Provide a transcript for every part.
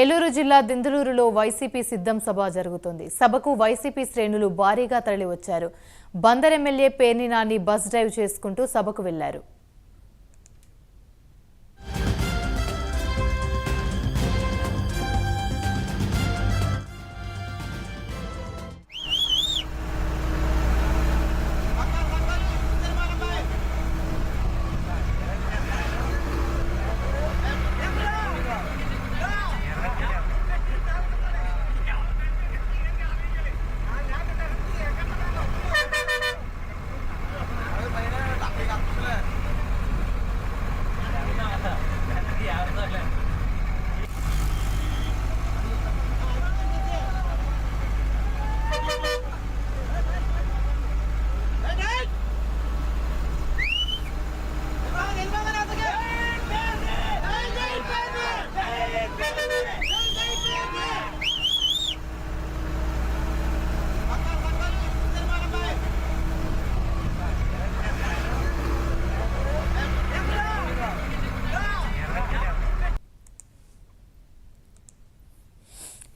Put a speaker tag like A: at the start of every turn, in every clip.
A: ఏలూరు జిల్లా దిందులూరులో వైసీపీ సిద్ధం సభ జరుగుతోంది. సభకు వైసీపీ శ్రేణులు భారీగా తరలివచ్చారు. Bandar MLA Perni Nani bus drive చేసుకుంటూ సభకు వెళ్ళారు.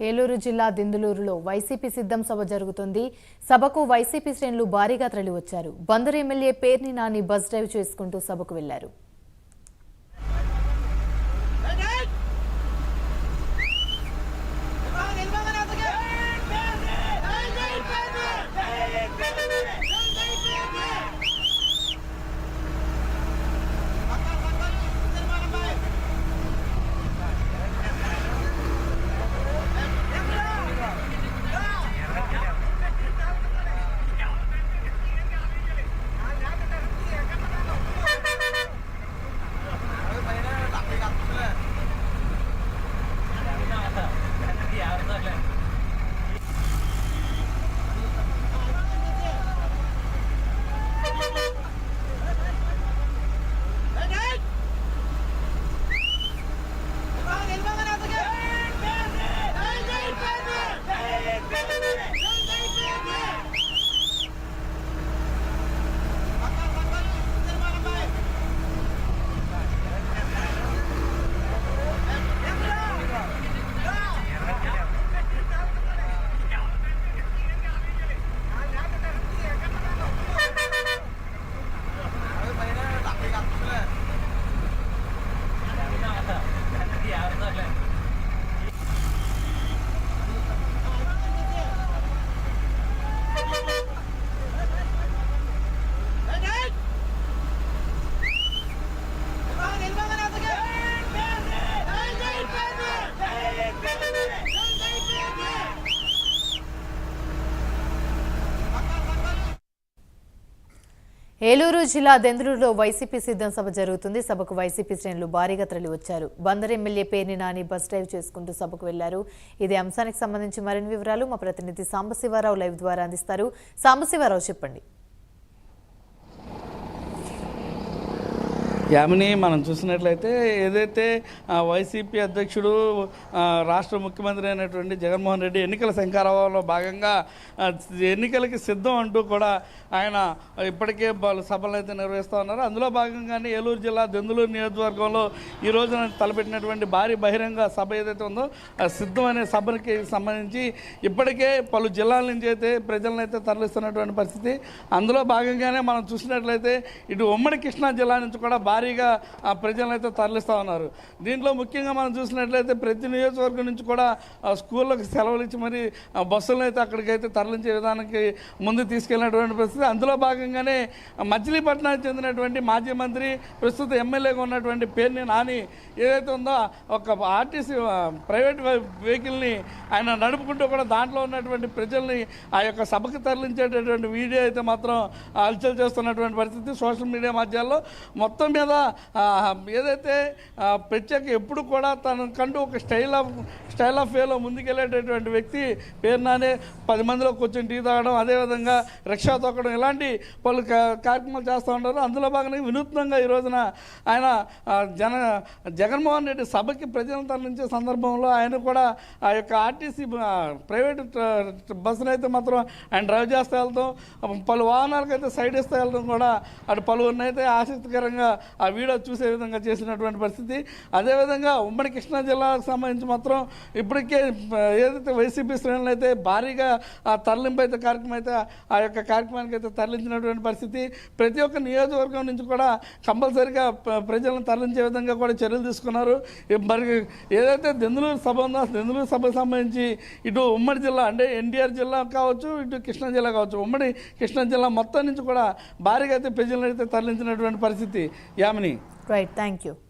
A: ఏలూరు జిల్లా దిందులూరులో వైసీపీ సిద్ధం సభ జరుగుతుంది. సభకు వైసీపీ శ్రేణులు భారీగా తరలివచ్చారు. Bandar MLA Perni Nani bus drive చేసుకుంటూ సభకు వెళ్ళారు. ఏలూరు జిల్లా దెందులూరులో వైసీపీ సిద్ధం సభ జరుగుతుంది. సభకు వైసీపీ శ్రేణులు భారీగా తరలివచ్చారు. బందర్ ఎమ్మెల్యే పేరుని నాని బస్ డ్రైవ్ చేసుకుంటూ సభకు వెళ్ళారు. ఇదే అంశానికి సంబంధించి మరిన్ని వివరాలు మా ప్రతినిధి సాంబశివారావు లైవ్ ద్వారా అందిస్తారు. సాంబశివారావు చెప్పండి.
B: యామిని మనం చూసినట్లయితే ఏదైతే వైసీపీ అధ్యక్షుడు రాష్ట్ర ముఖ్యమంత్రి అయినటువంటి జగన్మోహన్ రెడ్డి ఎన్నికల శంకారావంలో భాగంగా ఎన్నికలకి సిద్ధం అంటూ కూడా ఆయన ఇప్పటికే సభలను అయితే నిర్వహిస్తూ ఉన్నారు. అందులో భాగంగానే ఏలూరు జిల్లా దెందులూరు నియోజకవర్గంలో ఈ రోజున తలపెట్టినటువంటి భారీ బహిరంగ సభ ఏదైతే ఉందో సిద్ధం అనే సభకి సంబంధించి ఇప్పటికే పలు జిల్లాల నుంచి అయితే ప్రజలను అయితే తరలిస్తున్నటువంటి పరిస్థితి. అందులో భాగంగానే మనం చూసినట్లయితే ఇటు ఉమ్మడి కృష్ణా జిల్లా నుంచి కూడా భారీగా ఆ ప్రజలను అయితే తరలిస్తూ ఉన్నారు. దీంట్లో ముఖ్యంగా మనం చూసినట్లయితే ప్రతి నియోజకవర్గం నుంచి కూడా ఆ స్కూళ్ళకి సెలవులు ఇచ్చి మరి ఆ బస్సులను అయితే అక్కడికైతే తరలించే విధానానికి ముందు తీసుకెళ్ళినటువంటి పరిస్థితి. అందులో భాగంగానే మచిలీపట్నానికి చెందినటువంటి మాజీ మంత్రి ప్రస్తుత ఎమ్మెల్యేగా ఉన్నటువంటి పేరుని నాని ఏదైతే ఉందో ఒక ఆర్టీసీ ప్రైవేట్ వెహికల్ని ఆయన నడుపుకుంటూ కూడా దాంట్లో ఉన్నటువంటి ప్రజల్ని ఆ యొక్క సభకు తరలించేటటువంటి వీడియో అయితే మాత్రం హల్చల్ చేస్తున్నటువంటి పరిస్థితి సోషల్ మీడియా మాధ్యాల్లో మొత్తం మీద ఆ, ఏదైతే ప్రత్యేక ఎప్పుడు కూడా తనకంటూ ఒక స్టైల్ ఆఫ్ స్టైల్ ఆఫ్ వేలో ముందుకెళ్ళేటటువంటి వ్యక్తి పేరు నానే పది మందిలో కూర్చొని టీ తాగడం అదేవిధంగా రిక్షా తొక్కడం ఇలాంటి పలు కార్యక్రమాలు చేస్తూ ఉంటారు. అందులో భాగంగా వినూత్నంగా ఈ రోజున ఆయన జన జగన్మోహన్ రెడ్డి సభకి ప్రజలను తరలించే సందర్భంలో ఆయన కూడా ఆ యొక్క ఆర్టీసీ ప్రైవేట్ బస్సును అయితే మాత్రం ఆయన డ్రైవ్ చేస్తూ వెళ్తాం. పలు వాహనాలకు అయితే సైడ్ ఇస్తూ వెళ్ళడం కూడా. అటు పలువురినైతే ఆసక్తికరంగా ఆ వీడియో చూసే విధంగా చేసినటువంటి పరిస్థితి. అదేవిధంగా ఉమ్మడి కృష్ణా జిల్లాకు సంబంధించి మాత్రం ఇప్పటికే ఏదైతే వైసీపీ శ్రేణులు అయితే భారీగా ఆ తరలింపు అయితే కార్యక్రమం అయితే ఆ యొక్క కార్యక్రమానికి అయితే తరలించినటువంటి పరిస్థితి. ప్రతి ఒక్క నియోజకవర్గం నుంచి కూడా కంపల్సరిగా ప్ర- ప్రజలను తరలించే విధంగా కూడా చర్యలు తీసుకున్నారు. మరి ఏదైతే దెందులూరు సభ ఉందో దెందులూరు సభకు సంబంధించి ఇటు ఉమ్మడి జిల్లా అంటే ఎన్టీఆర్ జిల్లా కావచ్చు ఇటు కృష్ణా జిల్లా కావచ్చు ఉమ్మడి కృష్ణా జిల్లా మొత్తం నుంచి కూడా భారీగా అయితే ప్రజలను అయితే తరలించినటువంటి పరిస్థితి.
A: Yamini. Thank you.